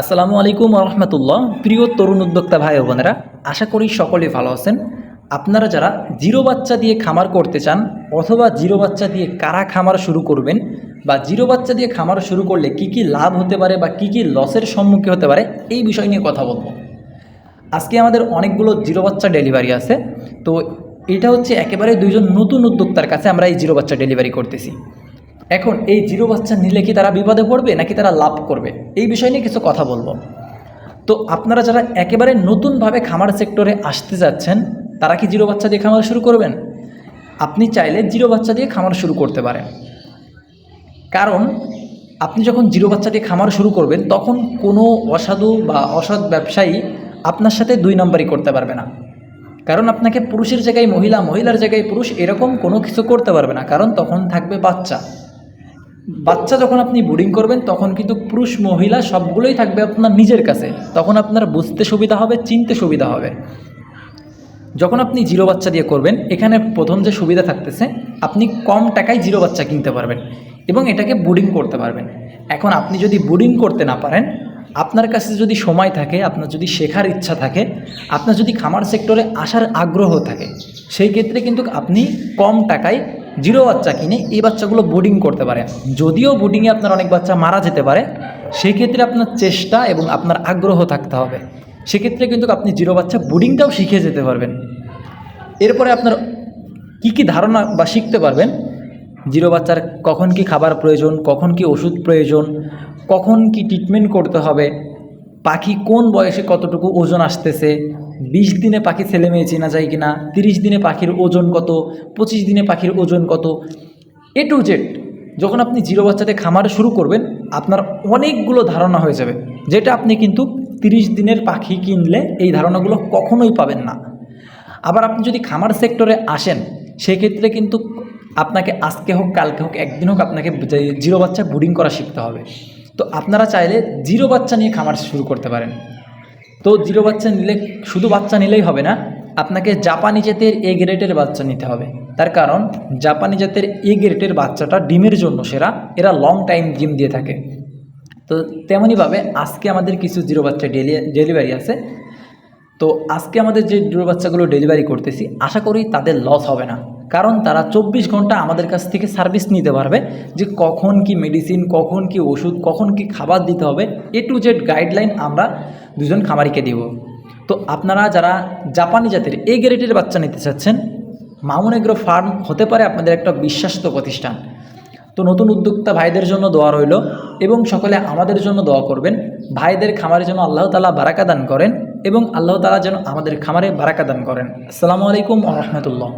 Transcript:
আসসালামু আলাইকুম রহমতুল্লাহ। প্রিয় তরুণ উদ্যোক্তা ভাই বোনেরা, আশা করি সকলেই ভালো আছেন। আপনারা যারা জিরো বাচ্চা দিয়ে খামার করতে চান অথবা জিরো বাচ্চা দিয়ে কারা খামার শুরু করবেন বা জিরো বাচ্চা দিয়ে খামার শুরু করলে কি কি লাভ হতে পারে বা কি কি লসের সম্মুখীন হতে পারে, এই বিষয় নিয়ে কথা বলব। আজকে আমাদের অনেকগুলো জিরো বাচ্চা ডেলিভারি আছে। তো এটা হচ্ছে একেবারে দুইজন নতুন উদ্যোক্তার কাছে আমরা এই জিরো বাচ্চা ডেলিভারি করতেছি। এখন এই জিরো বাচ্চা নিলে কি তারা বিপদে পড়বে নাকি তারা লাভ করবে? এই বিষয় নিয়ে কিছু কথা বলব। তো আপনারা যারা একেবারে নতুনভাবে খামার সেক্টরে আসতে যাচ্ছেন, তারা কি জিরো বাচ্চা দিয়ে খামার শুরু করবেন? আপনি চাইলে জিরো বাচ্চা দিয়ে খামার শুরু করতে পারেন। কারণ আপনি যখন জিরো বাচ্চা দিয়ে খামার শুরু করবেন, তখন কোনো অসাধু বা অসৎ ব্যবসায়ী আপনার সাথে দুই নম্বরই করতে পারবে না। কারণ আপনাকে পুরুষের জায়গায় মহিলা, মহিলার জায়গায় পুরুষ এরকম কোনো কিছু করতে পারবে না, কারণ তখন থাকবে বাচ্চা। বাচ্চা যখন আপনি বোর্ডিং করবেন, তখন কিন্তু পুরুষ, মহিলা সবগুলোই থাকবে আপনার নিজের কাছে। তখন আপনার বুঝতে সুবিধা হবে, চিনতে সুবিধা হবে। যখন আপনি জিরো বাচ্চা দিয়ে করবেন, এখানে প্রথম যে সুবিধা থাকতেছে, আপনি কম টাকায় জিরো বাচ্চা কিনতে পারবেন এবং এটাকে বোর্ডিং করতে পারবেন। এখন আপনি যদি বোর্ডিং করতে না পারেন, আপনার কাছে যদি সময় থাকে, আপনার যদি শেখার ইচ্ছা থাকে, আপনার যদি খামার সেক্টরে আসার আগ্রহ থাকে, সেই ক্ষেত্রে কিন্তু আপনি কম টাকায় জিরো বাচ্চা কিনে এই বাচ্চাগুলো বোর্ডিং করতে পারেন যদিও বোর্ডিংয়ে আপনার অনেক বাচ্চা মারা যেতে পারে, সেক্ষেত্রে আপনার চেষ্টা এবং আপনার আগ্রহ থাকতে হবে। সেক্ষেত্রে কিন্তু আপনি জিরো বাচ্চা বোর্ডিংটাও শিখে যেতে পারবেন। এরপরে আপনার কি কি ধারণা বা শিখতে পারবেন? জিরো বাচ্চার কখন কি খাবার প্রয়োজন, কখন কি ওষুধ প্রয়োজন, কখন কি ট্রিটমেন্ট করতে হবে পাখি কোন বয়সে কতটুকু ওজন আসতেছে? বিশ দিনে পাখি ছেলে মেয়ে চেনা যায় কি না তিরিশ দিনে পাখির ওজন কত? পঁচিশ দিনে পাখির ওজন কত? এ টু জেড যখন আপনি জিরো বাচ্চাতে খামার শুরু করবেন, আপনার অনেকগুলো ধারণা হয়ে যাবে। যেটা আপনি কিন্তু তিরিশ দিনের পাখি কিনলে এই ধারণাগুলো কখনোই পাবেন না। আবার আপনি যদি খামার সেক্টরে আসেন, সেক্ষেত্রে কিন্তু আপনাকে আজকে হোক, কালকে হোক, একদিন হোক আপনাকে জিরো বাচ্চা ব্রিডিং করা শিখতে হবে। তো আপনারা চাইলে জিরো বাচ্চা নিয়ে খামার শুরু করতে পারেন। তো জিরো বাচ্চা নিলে, শুধু বাচ্চা নিলেই হবে না, আপনাকে জাপানি জাতের এ গ্রেডের বাচ্চা নিতে হবে। তার কারণ, জাপানি জাতের এ গ্রেডের বাচ্চাটা ডিমের জন্য সেরা, এরা লং টাইম ডিম দিয়ে থাকে। তো তেমনইভাবে আজকে আমাদের কিছু জিরো বাচ্চা ডেলি, ডেলিভারি আছে। তো আজকে আমাদের যে জিরো বাচ্চাগুলো ডেলিভারি করতেছি, আশা করি তাদের লস হবে না। কারণ তারা চব্বিশ ঘণ্টা আমাদের কাছ থেকে সার্ভিস নিতে পারবে যে কখন কি মেডিসিন কখন কি ওষুধ, কখন কি খাবার দিতে হবে। এ টু জেড গাইডলাইন আমরা দুজন খামারিকে দিব। তো আপনারা যারা জাপানি জাতের এ গ্রেডের বাচ্চা নিতে চাচ্ছেন, মামুন এগ্রো ফার্ম হতে পারে আপনাদের একটা বিশ্বাস্ত প্রতিষ্ঠান। তো নতুন উদ্যোক্তা ভাইদের জন্য দোয়া রইল এবং সকলে আমাদের জন্য দোয়া করবেন। ভাইদের খামারের জন্য আল্লাহ তালা বারাকা দান করেন। এবং আল্লাহ তালা যেন আমাদের খামারে বারাকা দান করেন। আসসালামু আলাইকুম রহমতুল্লাহ।